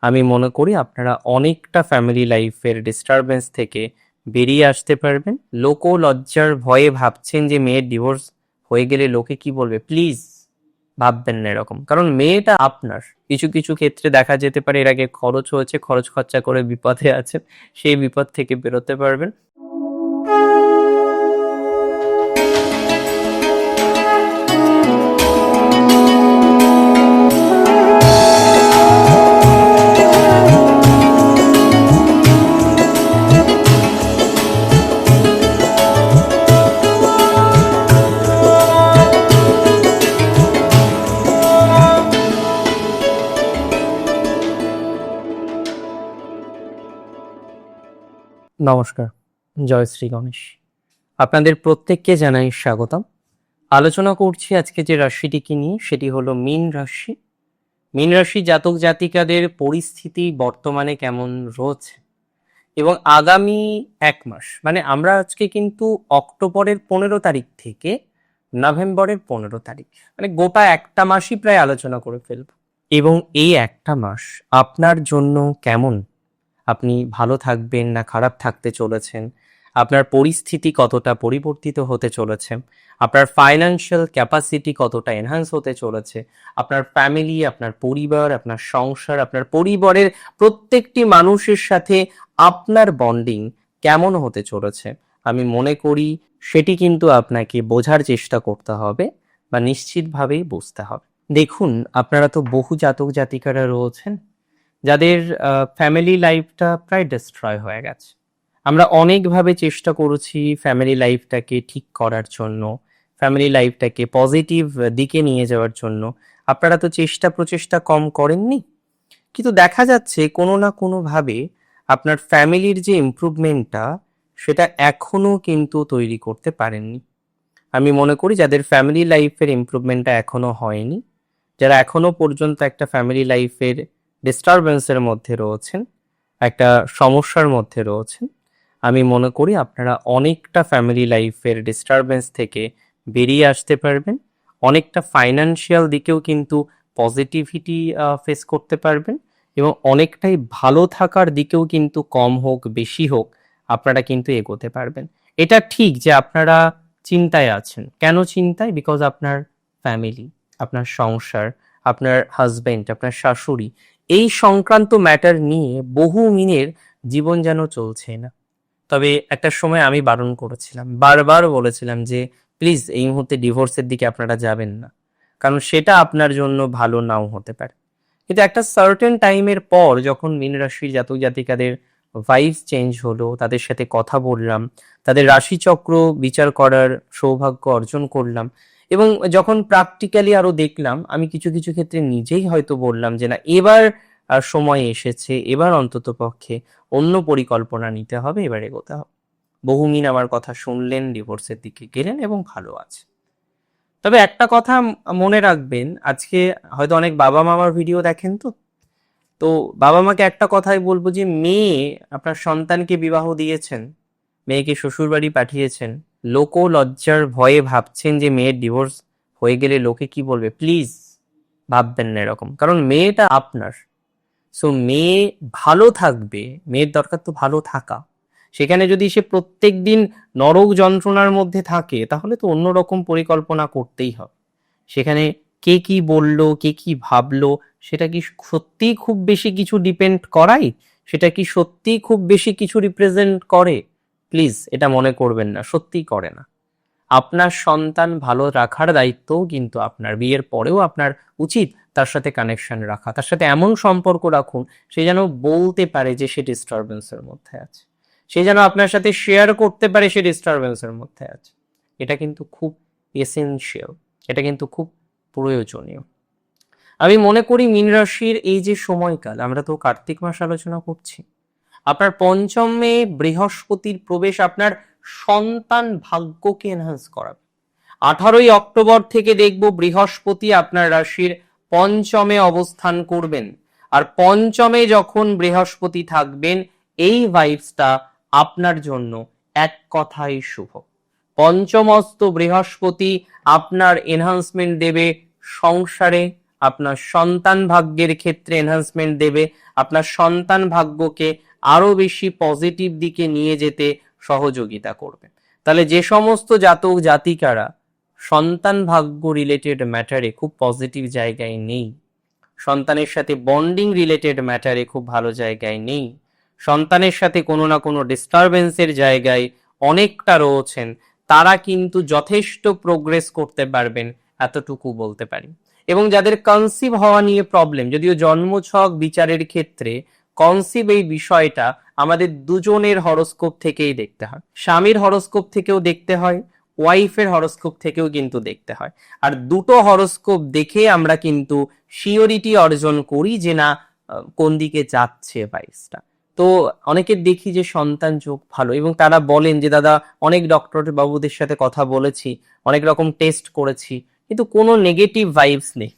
আমি মনে করি আপনারা অনেকটা ফ্যামিলি লাইফের ডিস্টারবেন্স থেকে বেরিয়ে আসতে পারবেন। লোক লজ্জার ভয়ে ভাবছেন যে মেয়ের ডিভোর্স হয়ে গেলে লোকে কি বলবে? প্লিজ ভাববেন না এরকম। কারণ মেয়েটা আপনার। কিছু কিছু ক্ষেত্রে দেখা যেতে পারে এর আগে খরচ হয়েছে, খরচ খরচা করে বিপদে আছেন, সেই বিপদ থেকে বেরোতে পারবেন। নমস্কার, জয় শ্রী গণেশ। আপনাদের প্রত্যেককে জানাই স্বাগতম। আলোচনা করছি আজকে যে রাশিটিকে নিয়ে, সেটি হলো মীন রাশি। মীন রাশি জাতক জাতিকাদের পরিস্থিতি বর্তমানে কেমন রয়েছে? এবং আগামী এক মাস মানে আমরা আজকে কিন্তু অক্টোবরের পনেরো তারিখ থেকে নভেম্বরের পনেরো তারিখ মানে গোটা একটা মাসই প্রায় আলোচনা করে ফেলব। এবং এই একটা মাস আপনার জন্য কেমন আপনি ভালো থাকবেন না খারাপ থাকতে চলেছেন। আপনার পরিস্থিতি কতটা পরিবর্তিত হতে চলেছে? আপনার ফাইন্যান্সিয়াল ক্যাপাসিটি কতটা এনহান্স হতে চলেছে? আপনার ফ্যামিলি আপনার পরিবার, আপনার সংসার, আপনার পরিবারের প্রত্যেকটি মানুষের সাথে আপনার বন্ডিং কেমন হতে চলেছে? আমি মনে করি সেটি কিন্তু আপনাকে বোঝার চেষ্টা করতে হবে বা নিশ্চিতভাবেই বুঝতে হবে। দেখুন, আপনারা তো বহু জাতক জাতিকারা রয়েছেন। যাদের ফ্যামিলি লাইফটা প্রায় ডিস্ট্রয় হয়ে গেছে। আমরা অনেকভাবে চেষ্টা করেছি ফ্যামিলি লাইফটাকে ঠিক করার জন্য ফ্যামিলি লাইফটাকে পজিটিভ দিকে নিয়ে যাওয়ার জন্য। আপনারা তো চেষ্টা প্রচেষ্টা কম করেননি? কিন্তু দেখা যাচ্ছে কোনো না কোনোভাবে আপনার ফ্যামিলির যে ইমপ্রুভমেন্টটা সেটা এখনও কিন্তু তৈরি করতে পারেননি। আমি মনে করি যাদের ফ্যামিলি লাইফের ইমপ্রুভমেন্টটা এখনও হয়নি, যারা এখনও পর্যন্ত একটা ফ্যামিলি লাইফের ডিস্টারবেন্সের মধ্যে রয়েছেন, একটা সমস্যার মধ্যে রয়েছেন। আমি মনে করি আপনারা অনেকটা ফ্যামিলি লাইফের ডিস্টারবেন্স থেকে বেরিয়ে আসতে পারবেন, অনেকটা ফাইনান্সিয়াল দিকেও কিন্তু পজিটিভিটি ফেস করতে পারবেন এবং অনেকটাই ভালো থাকার দিকেও কিন্তু কম হোক, বেশি হোক, আপনারা কিন্তু এগোতে পারবেন। এটা ঠিক যে আপনারা চিন্তায় আছেন। কেন চিন্তায়? বিকজ আপনার ফ্যামিলি আপনার সংসার, আপনার হাজবেন্ড আপনার শাশুড়ি এই সংক্রান্ত ম্যাটার নিয়ে বহু মিনের জীবন যেন চলছে না। তবে একটা সময় আমি বারণ করেছিলাম, বারবার বলেছিলাম যে প্লিজ এই মুহূর্তে ডিভোর্সের দিকে আপনারা যাবেন না। কারণ সেটা আপনার জন্য ভালো নাও হতে পারে। কিন্তু একটা সার্টেন টাইমের পর যখন মীন রাশির জাতক জাতিকাদের ভাইবস চেঞ্জ হলো, তাদের সাথে কথা বললাম, তাদের রাশিচক্র বিচার করার সৌভাগ্য অর্জন করলাম এবং যখন প্র্যাকটিক্যালি আরও দেখলাম, আমি কিছু কিছু ক্ষেত্রে নিজেই হয়তো বললাম যে না, এবার সময় এসেছে, এবার অন্তত পক্ষে অন্য পরিকল্পনা নিতে হবে, এবার এগোতে হবে। বহুমিন আমার কথা শুনলেন ডিভোর্সের দিকে গেলেন এবং ভালো আছে। তবে একটা কথা মনে রাখবেন, আজকে হয়তো অনেক বাবা মামার ভিডিও দেখেন তো? তো বাবা মাকে একটা কথাই বলব যে, মেয়ে আপনার সন্তানকে বিবাহ দিয়েছেন, মেয়েকে শ্বশুরবাড়ি পাঠিয়েছেন লোক লজ্জার ভয়ে ভাবছেন যে মেয়ের ডিভোর্স হয়ে গেলে লোকে কি বলবে? প্লিজ ভাববেন না এরকম। কারণ মেয়েটা আপনার। সো মেয়ে ভালো থাকবে, মেয়ের দরকার তো ভালো থাকা। সেখানে যদি সে প্রত্যেক দিন নরক যন্ত্রণার মধ্যে থাকে, তাহলে তো অন্যরকম পরিকল্পনা করতেই হবে। সেখানে কে কি বলল, কে কি ভাবলো, সেটা কি সত্যিই খুব বেশি কিছু ডিপেন্ড করাই সেটা কি সত্যিই খুব বেশি কিছু রিপ্রেজেন্ট করে? প্লিজ এটা মনে করবেন না, সত্যিই করে না। আপনার সন্তান ভালো রাখার দায়িত্বও কিন্তু আপনার, বিয়ের পরেও আপনার উচিত তার সাথে কানেকশন রাখা, তার সাথে এমন সম্পর্ক রাখুন, সে যেন বলতে পারে যে সে ডিস্টারবেন্সের মধ্যে আছে। সে যেন আপনার সাথে শেয়ার করতে পারে সে ডিস্টারবেন্সের মধ্যে আছে। এটা কিন্তু খুব এসেনশিয়াল এটা কিন্তু খুব প্রয়োজনীয়। আমি মনে করি মীন রাশির এই যে সময়কাল, আমরা তো কার্তিক মাস আলোচনা করছি আপনার পঞ্চমে বৃহস্পতির প্রবেশ আপনার সন্তান ভাগ্যকে এনহান্স করাবে। আঠারোই অক্টোবর থেকে দেখব বৃহস্পতি আপনার রাশির পঞ্চমে অবস্থান করবেন। আর পঞ্চমে যখন বৃহস্পতি থাকবেন, এই ভাইবসটা আপনার জন্য এক কথাই শুভ। পঞ্চমস্ত বৃহস্পতি আপনার এনহান্সমেন্ট দেবে সংসারে, আপনার সন্তান ভাগ্যের ক্ষেত্রে এনহান্সমেন্ট দেবে, আপনার সন্তান ভাগ্যকে আরও বেশি পজিটিভ দিকে নিয়ে যেতে সহযোগিতা করবে। তাহলে যে সমস্ত জাতক জাতিকারা সন্তান ভাগ্য রিলেটেড ম্যাটারে খুব পজিটিভ জায়গায় নেই, সন্তানের সাথে বন্ডিং রিলেটেড ম্যাটারে খুব ভালো জায়গায় নেই, সন্তানের সাথে কোনো না কোনো ডিস্টারবেন্সের জায়গায় অনেকটা রয়েছেন, তারা কিন্তু যথেষ্ট প্রোগ্রেস করতে পারবেন এতটুকু বলতে পারি। এবং যাদের কনসিভ হওয়া নিয়ে প্রবলেম যদিও জন্মছক বিচারের ক্ষেত্রে কনসিভ এই বিষয়টা আমাদের দুজনের হরস্কোপ থেকেই দেখতে হয়। স্বামীর হরস্কোপ থেকেও দেখতে হয় ওয়াইফের হরস্কোপ থেকেও কিন্তু দেখতে হয়। আর দুটো হরস্কোপ দেখে আমরা কিন্তু শিওরিটি অর্জন করি যে না কোন দিকে যাচ্ছে বাইসটা তো অনেকের দেখি যে সন্তান যোগ ভালো এবং তারা বলেন যে, দাদা, অনেক ডক্টর বাবুদের সাথে কথা বলেছি, অনেক রকম টেস্ট করেছি, কিন্তু কোনো নেগেটিভ ভাইবস নেই।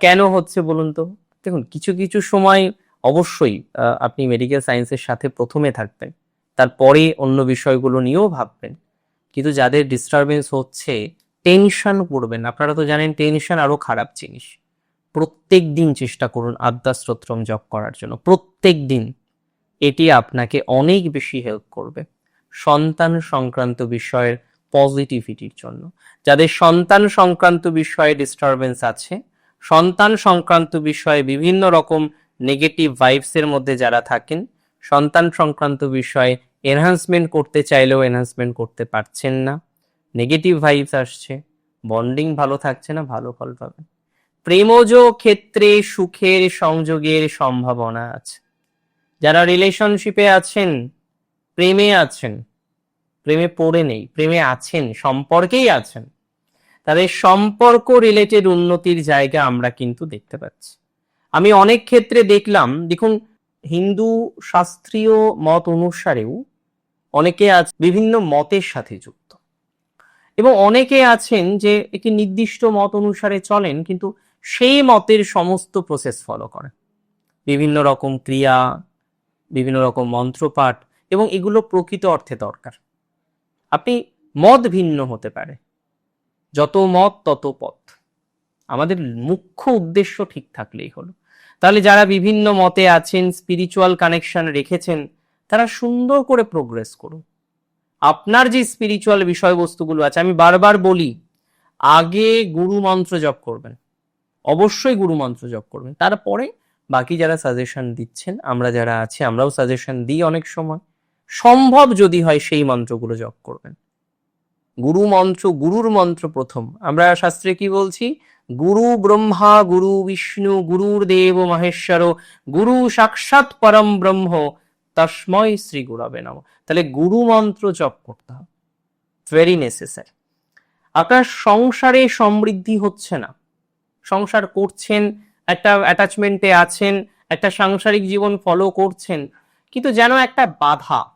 কেন হচ্ছে বলুন তো? দেখুন, কিছু কিছু সময় অবশ্যই আপনি মেডিকেল সায়েন্সের সাথে প্রথমে থাকবেন। তারপরে অন্য বিষয়গুলো নিয়েও ভাববেন। কিন্তু যাদের ডিস্টারবেন্স হচ্ছে টেনশন করবেন আপনারা তো জানেন টেনশন আরও খারাপ জিনিস। প্রত্যেক দিন চেষ্টা করুন আদ্যা স্তোত্রম জপ করার জন্য। প্রত্যেক দিন এটি আপনাকে অনেক বেশি হেল্প করবে। সন্তান সংক্রান্ত বিষয়ের পজিটিভিটির জন্য। যাদের সন্তান সংক্রান্ত বিষয়ে ডিস্টারবেন্স আছে, সন্তান সংক্রান্ত বিষয়ে বিভিন্ন রকম নেগেটিভ ভাইবসের মধ্যে যারা থাকেন, সন্তান সংক্রান্ত বিষয়ে এনহান্সমেন্ট করতে চাইলেও এনহান্সমেন্ট করতে পারছেন না। নেগেটিভ ভাইবস আসছে বন্ডিং ভালো থাকছে না, ভালো ফল পাবেন। প্রেমজ ক্ষেত্রে সুখের সংযোগের সম্ভাবনা আছে। যারা রিলেশনশিপে আছেন, প্রেমে আছেন, প্রেমে পড়ে নেই, প্রেমে আছেন, সম্পর্কেই আছেন, তাদের সম্পর্ক রিলেটেড উন্নতির জায়গা আমরা কিন্তু দেখতে পাচ্ছি। আমি অনেক ক্ষেত্রে দেখলাম, দেখুন, হিন্দু শাস্ত্রীয় মত অনুসারেও অনেকে আজ বিভিন্ন মতের সাথে যুক্ত। এবং অনেকে আছেন যে একটি নির্দিষ্ট মত অনুসারে চলেন, কিন্তু সেই মতের সমস্ত প্রসেস ফলো করেন। বিভিন্ন রকম ক্রিয়া, বিভিন্ন রকম মন্ত্রপাঠ, এবং এগুলো প্রকৃত অর্থে দরকার। আপনি মত ভিন্ন হতে পারে। যত মত, তত পথ। আমাদের মুখ্য উদ্দেশ্য ঠিক থাকলেই হলো। তাহলে যারা বিভিন্ন মতে আছেন স্পিরিচুয়াল কানেকশন রেখেছেন, তারা সুন্দর করে প্রোগ্রেস করুন। আপনার যে স্পিরিচুয়াল বিষয়বস্তুগুলো আছে, আমি বারবার বলি, আগে গুরু মন্ত্র জপ করবেন। অবশ্যই গুরু মন্ত্র জপ করবেন। তারপরে বাকি যারা সাজেশন দিচ্ছেন, আমরা যারা আছি, আমরাও সাজেশন দিই অনেক সময়। সম্ভব যদি হয় সেই মন্ত্রগুলো জপ করবেন। গুরু মন্ত্র, গুরুর মন্ত্র প্রথম। আমরা শাস্ত্রে কি বলছি? গুরু ব্রহ্মা, গুরু বিষ্ণু, গুরুর দেব মহেশ্বর, গুরু সাক্ষাৎ পরম ব্রহ্ম তস্ময় শ্রী গুরবে নম। তাহলে গুরু মন্ত্র জপ করতে হবে। ভেরি নেসেসারি আপনার সংসারে সমৃদ্ধি হচ্ছে না। সংসার করছেন, একটা অ্যাটাচমেন্টে আছেন, একটা সাংসারিক জীবন ফলো করছেন, কিন্তু যেন একটা বাধা,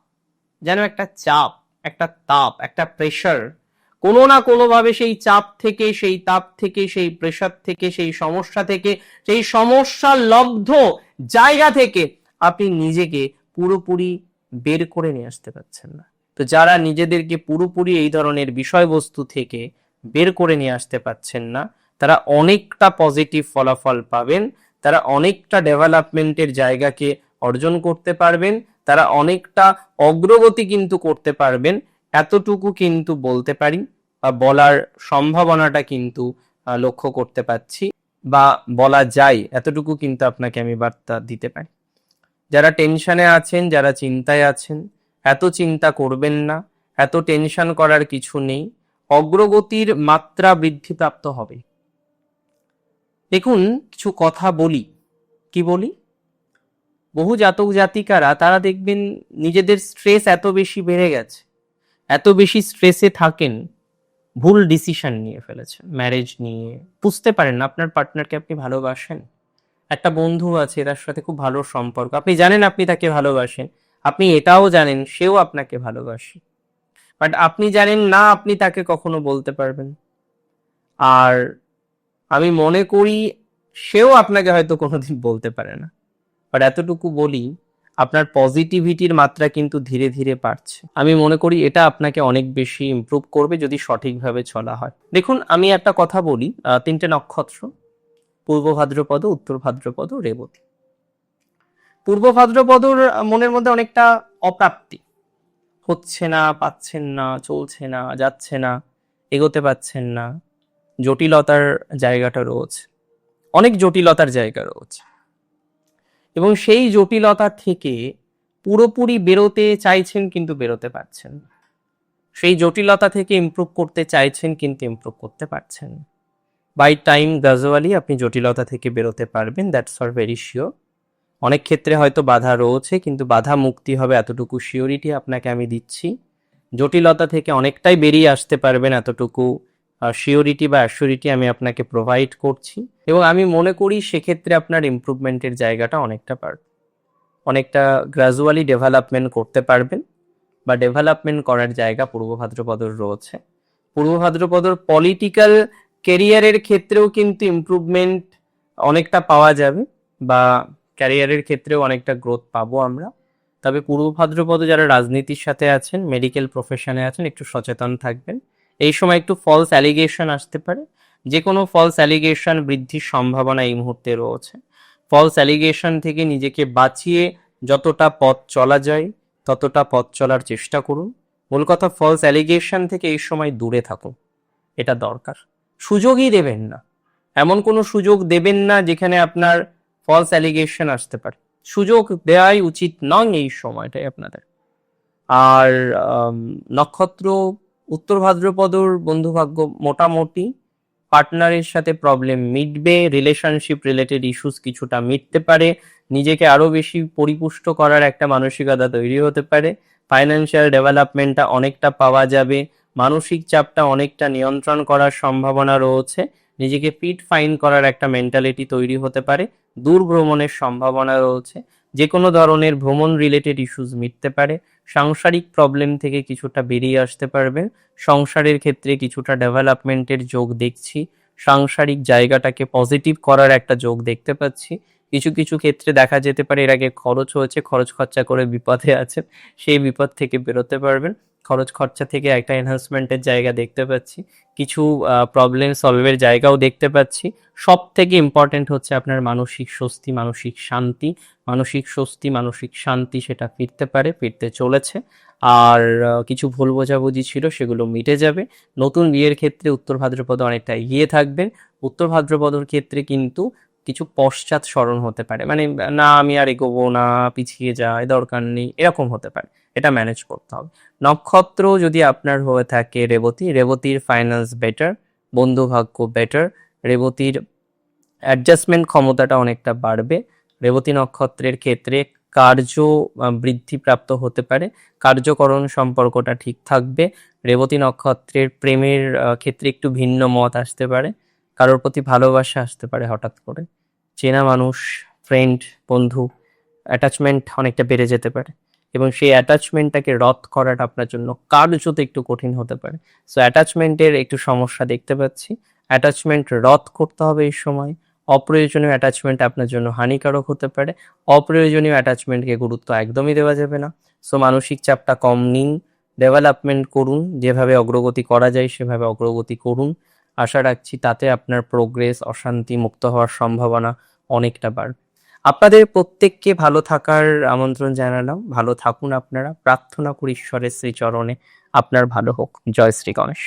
যেন একটা চাপ একটা তাপ, একটা প্রেশার কোনো না কোনোভাবে সেই চাপ থেকে, সেই তাপ থেকে, সেই প্রেশার থেকে, সেই সমস্যা থেকে, সেই সমস্যা লব্ধ জায়গা থেকে আপনি নিজেকে পুরোপুরি বের করে নিয়ে আসতে পারছেন না। তো যারা নিজেদেরকে পুরোপুরি এই ধরনের বিষয়বস্তু থেকে বের করে নিয়ে আসতে পারছেন না, তারা অনেকটা পজিটিভ ফলাফল পাবেন, তারা অনেকটা ডেভেলপমেন্টের জায়গাকে অর্জন করতে পারবেন, তারা অনেকটা অগ্রগতি কিন্তু করতে পারবেন, এতটুকু কিন্তু বলতে পারি বা বলার সম্ভাবনাটা কিন্তু লক্ষ্য করতে পারছি বা বলা যায়, এতটুকু কিন্তু আপনাকে আমি বার্তা দিতে পারি। যারা টেনশনে আছেন, যারা চিন্তায় আছেন, এত চিন্তা করবেন না, এত টেনশন করার কিছু নেই, অগ্রগতির মাত্রা বৃদ্ধিপ্রাপ্ত হবে। দেখুন, কিছু কথা বলি, কি বলি? বহু জাতক জাতিকারা, তারা দেখবেন নিজেদের স্ট্রেস এত বেশি বেড়ে গেছে, এত বেশি স্ট্রেসে থাকেন, ভুল ডিসিশন নিয়ে ফেলেছেন ম্যারেজ নিয়ে। বুঝতে পারেন না আপনার পার্টনারকে আপনি ভালোবাসেন। একটা বন্ধু আছে, তার সাথে খুব ভালো সম্পর্ক। আপনি জানেন আপনি তাকে ভালোবাসেন, আপনি এটাও জানেন সেও আপনাকে ভালোবাসে। বাট আপনি জানেন না, আপনি তাকে কখনো বলতে পারবেন। আর আমি মনে করি, সেও আপনাকে হয়তো কোনোদিন বলতে পারে না। বাট এতটুকু বলি, আপনার পজিটিভিটির মাত্রা কিন্তু ধীরে ধীরে বাড়ছে। আমি মনে করি এটা আপনাকে অনেক বেশি ইমপ্রুভ করবে যদি সঠিকভাবে চলা হয়। দেখুন, আমি একটা কথা বলি তিনটে নক্ষত্র, পূর্ব ভাদ্রপদ, উত্তর ভাদ্রপদ, রেবতী। পূর্ব ভাদ্রপদর মনের মধ্যে অনেকটা অপ্রাপ্তি। হচ্ছে না, পাচ্ছেন না, চলছে না, যাচ্ছে না, এগোতে পাচ্ছেন না, জটিলতার জায়গাটা রয়েছে। অনেক জটিলতার জায়গা রয়েছে। এবং সেই জটিলতা থেকে পুরোপুরি বেরোতে চাইছেন কিন্তু বেরোতে পারছেন সেই জটিলতা থেকে ইমপ্রুভ করতে চাইছেন কিন্তু ইমপ্রুভ করতে পারছেন বাই টাইম গ্রাজুয়ালি আপনি জটিলতা থেকে বেরোতে পারবেন দ্যাটস ফর ভেরি শিওর অনেক ক্ষেত্রে হয়তো বাধা রয়েছে, কিন্তু বাধা মুক্তি হবে এতটুকু শিওরিটি আপনাকে আমি দিচ্ছি। জটিলতা থেকে অনেকটাই বেরিয়ে আসতে পারবেন এতটুকু শিওরিটি বা অ্যাসিওরিটি আমি আপনাকে প্রোভাইড করছি। এবং আমি মনে করি সেক্ষেত্রে আপনার ইমপ্রুভমেন্টের জায়গাটা অনেকটা পারবে অনেকটা গ্রাজুয়ালি ডেভেলপমেন্ট করতে পারবেন বা ডেভেলপমেন্ট করার জায়গা পূর্ব ভাদ্রপদর রয়েছে। পূর্ব ভাদ্রপদর পলিটিক্যাল কেরিয়ারের ক্ষেত্রেও কিন্তু ইমপ্রুভমেন্ট অনেকটা পাওয়া যাবে বা ক্যারিয়ারের ক্ষেত্রেও অনেকটা গ্রোথ পাবো আমরা। তবে পূর্ব ভাদ্রপদ যারা রাজনীতির সাথে আছেন মেডিকেল প্রফেশনে আছেন, একটু সচেতন থাকবেন। এই সময় একটু ফলস অ্যালিগেশন আসতে পারে। যে কোনো ফলস অ্যালিগেশন বৃদ্ধির সম্ভাবনা এই মুহূর্তে রয়েছে। ফলস অ্যালিগেশন থেকে নিজেকে বাঁচিয়ে যতটা পথ চলা যায়, ততটা পথ চলার চেষ্টা করুন। মূল কথা ফলস অ্যালিগেশন থেকে এই সময় দূরে থাকুন। এটা দরকার। সুযোগই দেবেন না। এমন কোনো সুযোগ দেবেন না যেখানে আপনার ফলস অ্যালিগেশন আসতে পারে। সুযোগ দেওয়াই উচিত নয় এই সময়টাই আপনাদের। আর নক্ষত্র উত্তর ভাদ্রপদর বন্ধুভাগ্য মোটামুটি। পার্টনারের সাথে প্রবলেম মিটবে রিলেশনশিপ রিলেটেড ইস্যুস কিছুটা মিটতে পারে। নিজেকে আরও বেশি পরিপুষ্ট করার একটা মানসিকতা তৈরি হতে পারে। ফাইন্যান্সিয়াল ডেভেলপমেন্টটা অনেকটা পাওয়া যাবে। মানসিক চাপটা অনেকটা নিয়ন্ত্রণ করার সম্ভাবনা রয়েছে। নিজেকে ফিট ফাইন করার একটা মেন্টালিটি তৈরি হতে পারে। দূর ভ্রমণের সম্ভাবনা রয়েছে। যে কোনো ধরনের ভ্রমণ রিলেটেড ইস্যুস মিটতে পারে, সাংসারিক প্রবলেম থেকে কিছুটা বেরিয়ে আসতে পারবেন সংসারের ক্ষেত্রে কিছুটা ডেভেলপমেন্টের যোগ দেখছি, সাংসারিক জায়গাটাকে পজিটিভ করার একটা যোগ দেখতে পাচ্ছি কিছু কিছু ক্ষেত্রে দেখা যেতে পারে এর আগে খরচ হয়েছে, খরচ খরচা করে বিপদে আছেন সেই বিপদ থেকে বেরোতে পারবেন। খরচ খরচা থেকে একটা এনহান্সমেন্টের জায়গা দেখতে পাচ্ছি। কিছু প্রবলেম সলভের জায়গাও দেখতে পাচ্ছি। সব থেকে ইম্পর্টেন্ট হচ্ছে আপনার মানসিক স্বস্তি, মানসিক শান্তি। মানসিক স্বস্তি, মানসিক শান্তি সেটা ফিরতে পারে, ফিরতে চলেছে। আর কিছু ভুল বোঝাবুঝি ছিল সেগুলো মিটে যাবে। নতুন বিয়ের ক্ষেত্রে উত্তর ভাদ্রপদ অনেকটা এগিয়ে থাকবেন উত্তর ভাদ্রপদর ক্ষেত্রে কিন্তু কিছু পশ্চাৎ স্মরণ হতে পারে। মানে না, আমি আর এগোবো না, পিছিয়ে যায় দরকার নেই, এরকম হতে পারে। এটা ম্যানেজ করতে হবে। নক্ষত্র যদি আপনার হয়ে থাকে রেবতী, রেবতীর ফাইন্যান্স বেটার বন্ধু ভাগ্য বেটার রেবতীর অ্যাডজাস্টমেন্ট ক্ষমতাটা অনেকটা বাড়বে। রেবতী নক্ষত্রের ক্ষেত্রে কার্য বৃদ্ধিপ্রাপ্ত হতে পারে। কার্যকরণ সম্পর্কটা ঠিক থাকবে। রেবতী নক্ষত্রের প্রেমের ক্ষেত্রে একটু ভিন্ন মত আসতে পারে। কারোর প্রতি ভালোবাসা আসতে পারে হঠাৎ করে। চেনা মানুষ ফ্রেন্ড বন্ধু অ্যাটাচমেন্ট অনেকটা বেড়ে যেতে পারে। এবং সেই অ্যাটাচমেন্টটাকে রদ করাটা আপনার জন্য কার্যত একটু কঠিন হতে পারে। সো অ্যাটাচমেন্টের একটু সমস্যা দেখতে পাচ্ছি। অ্যাটাচমেন্ট রদ করতে হবে এই সময়। অপ্রয়োজনীয় অ্যাটাচমেন্ট আপনার জন্য হানিকারক হতে পারে। অপ্রয়োজনীয় অ্যাটাচমেন্টকে গুরুত্ব একদমই দেওয়া যাবে না। সো মানসিক চাপটা কম নিন। ডেভেলপমেন্ট করুন। যেভাবে অগ্রগতি করা যায়, সেভাবে অগ্রগতি করুন। আশা রাখছি তাতে আপনার প্রোগ্রেস অশান্তি মুক্ত হওয়ার সম্ভাবনা অনেকটা বাড়বে। আপনাদের প্রত্যেককে ভালো থাকার আমন্ত্রণ জানালাম। ভালো থাকুন আপনারা। প্রার্থনা করি ঈশ্বরের শ্রীচরণে আপনার ভালো হোক। জয় শ্রী গণেশ।